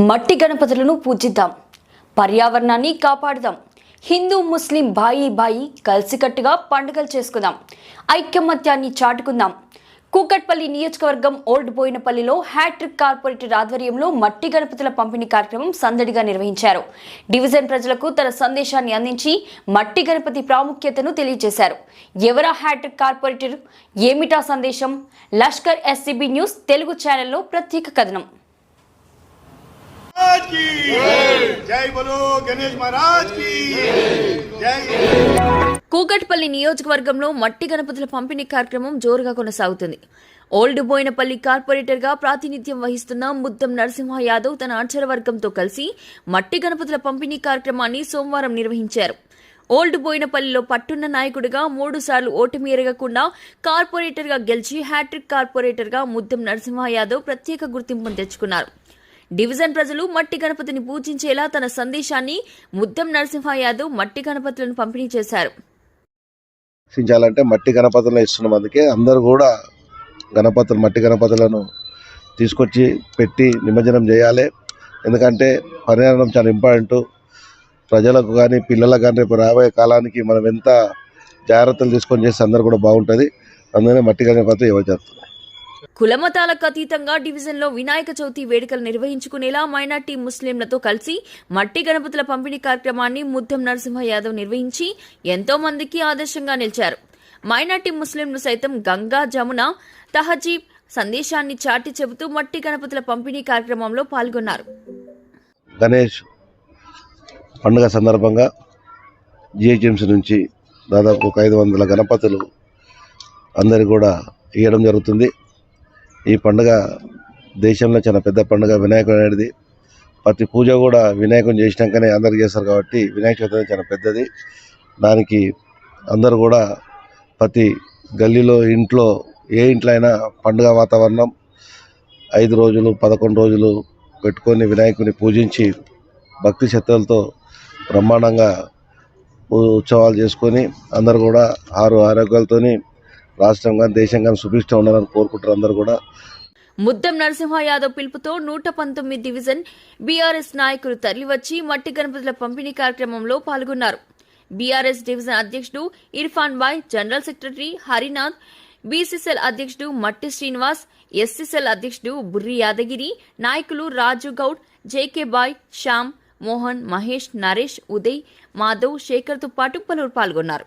మట్టి గణపతులను పూజిద్దాం. పర్యావరణాన్ని కాపాడుదాం. హిందూ ముస్లిం బాయి బాయి కలిసికట్టుగా పండుగలు చేసుకుందాం. ఐక్యమత్యాన్ని చాటుకుందాం. కూకట్పల్లి నియోజకవర్గం ఓల్డ్ బోయినపల్లిలో హ్యాట్రిక్ కార్పొరేటర్ ఆధ్వర్యంలో మట్టి గణపతుల పంపిణీ కార్యక్రమం సందడిగా నిర్వహించారు. డివిజన్ ప్రజలకు తన సందేశాన్ని అందించి మట్టి గణపతి ప్రాముఖ్యతను తెలియజేశారు. ఎవరా హ్యాట్రిక్ కార్పొరేటర్? ఏమిటా సందేశం? లష్కర్ ఎస్సీబీ న్యూస్ తెలుగు ఛానల్లో ప్రత్యేక కథనం. की। జై గణేష్ కూకట్పల్లి నియోజకవర్గంలో మట్టి గణపతుల పంపిణీ కార్యక్రమం జోరుగా కొనసాగుతుంది. ఓల్డ్ బోయినపల్లి కార్పొరేటర్గా ప్రాతినిధ్యం వహిస్తున్న ముద్దం నరసింహ యాదవ్ తన ఆచారవర్గంతో కలిసి మట్టి గణపతుల పంపిణీ కార్యక్రమాన్ని సోమవారం నిర్వహించారు. ఓల్డ్ బోయినపల్లిలో పట్టున్న నాయకుడిగా మూడు సార్లు ఓటమి ఎరగకుండా కార్పొరేటర్గా గెలిచి హ్యాట్రిక్ కార్పొరేటర్గా ముద్దం నరసింహ యాదవ్ ప్రత్యేక గుర్తింపును తెచ్చుకున్నారు. డివిజన్ ప్రజలు మట్టి గణపతిని పూజించేలా తన సందేశాన్ని ముద్దం నరసింహ యాదవ్ మట్టి గణపతులను పంపిణీ చేశారు. రక్షించాలంటే మట్టి గణపతులను ఇస్తున్న అందుకే అందరూ కూడా గణపతులు మట్టి గణపతులను తీసుకొచ్చి పెట్టి నిమజ్జనం చేయాలి. ఎందుకంటే పర్యావరణం చాలా ఇంపార్టెంట్. ప్రజలకు కానీ పిల్లలకు కానీ రేపు రాబోయే కాలానికి మనం ఎంత జాగ్రత్తలు తీసుకొని చేస్తే అందరూ కూడా బాగుంటుంది. అందుకనే మట్టి గణపతి ఎవరు చేస్తున్నారు కులమతాలకు అతీతంగా డివిజన్లో వినాయక చవితి వేడుకలు నిర్వహించుకునేలా మైనార్టీ ముస్లింలతో కలిసి మట్టి గణపతుల పంపిణీ కార్యక్రమాన్ని ముద్దం నరసింహ యాదవ్ నిర్వహించి ఎంతో మందికి ఆదర్శంగా నిలిచారు. మైనార్టీ ముస్లింలు సైతం గంగా జమున తహజీబ్ సందేశాన్ని చాటి చెబుతూ మట్టి గణపతుల పంపిణీ కార్యక్రమంలో పాల్గొన్నారు. గణేష్ పండుగ సందర్భంగా జిహెచ్ఎంసీ నుంచి దాదాపు ఒక ఐదు వందల గణపతులు అందరు కూడా ఇవ్వడం జరుగుతుంది. ఈ పండుగ దేశంలో చాలా పెద్ద పండుగ వినాయకుడు అనేది. ప్రతి పూజ కూడా వినాయకుని చేసినాకనే అందరు చేస్తారు కాబట్టి వినాయక చవితి చాలా పెద్దది. దానికి అందరూ కూడా ప్రతి గల్లీలో ఇంట్లో ఏ ఇంట్లో అయినా పండుగ వాతావరణం ఐదు రోజులు పదకొండు రోజులు పెట్టుకొని వినాయకుని పూజించి భక్తి శ్రద్ధలతో బ్రహ్మాండంగా ఉత్సవాలు చేసుకొని అందరూ కూడా ఆరు ఆరోగ్యాలతోని రాష్ట్రం కానీ దేశం కానీ సుభిష్టం ఉండాలని కోరుకుంటారు అందరూ కూడా. ముద్దం నరసింహ యాదవ్ పిలుపుతో నూట పంతొమ్మిది డివిజన్ బీఆర్ఎస్ నాయకులు తరలివచ్చి మట్టి గణపతుల పంపిణీ కార్యక్రమంలో పాల్గొన్నారు. బీఆర్ఎస్ డివిజన్ అధ్యక్షుడు Irfan Bhai general secretary Harinath BCCL అధ్యక్షుడు మట్టి శ్రీనివాస్ ఎస్సీసీఎల్ అధ్యక్షుడు బుర్రి యాదగిరి నాయకులు రాజు గౌడ్ జేకే బాయ్ శ్యామ్ మోహన్ మహేష్ నరేష్ ఉదయ్ మాధవ్ శేఖర్తో పాటు పలువురు పాల్గొన్నారు.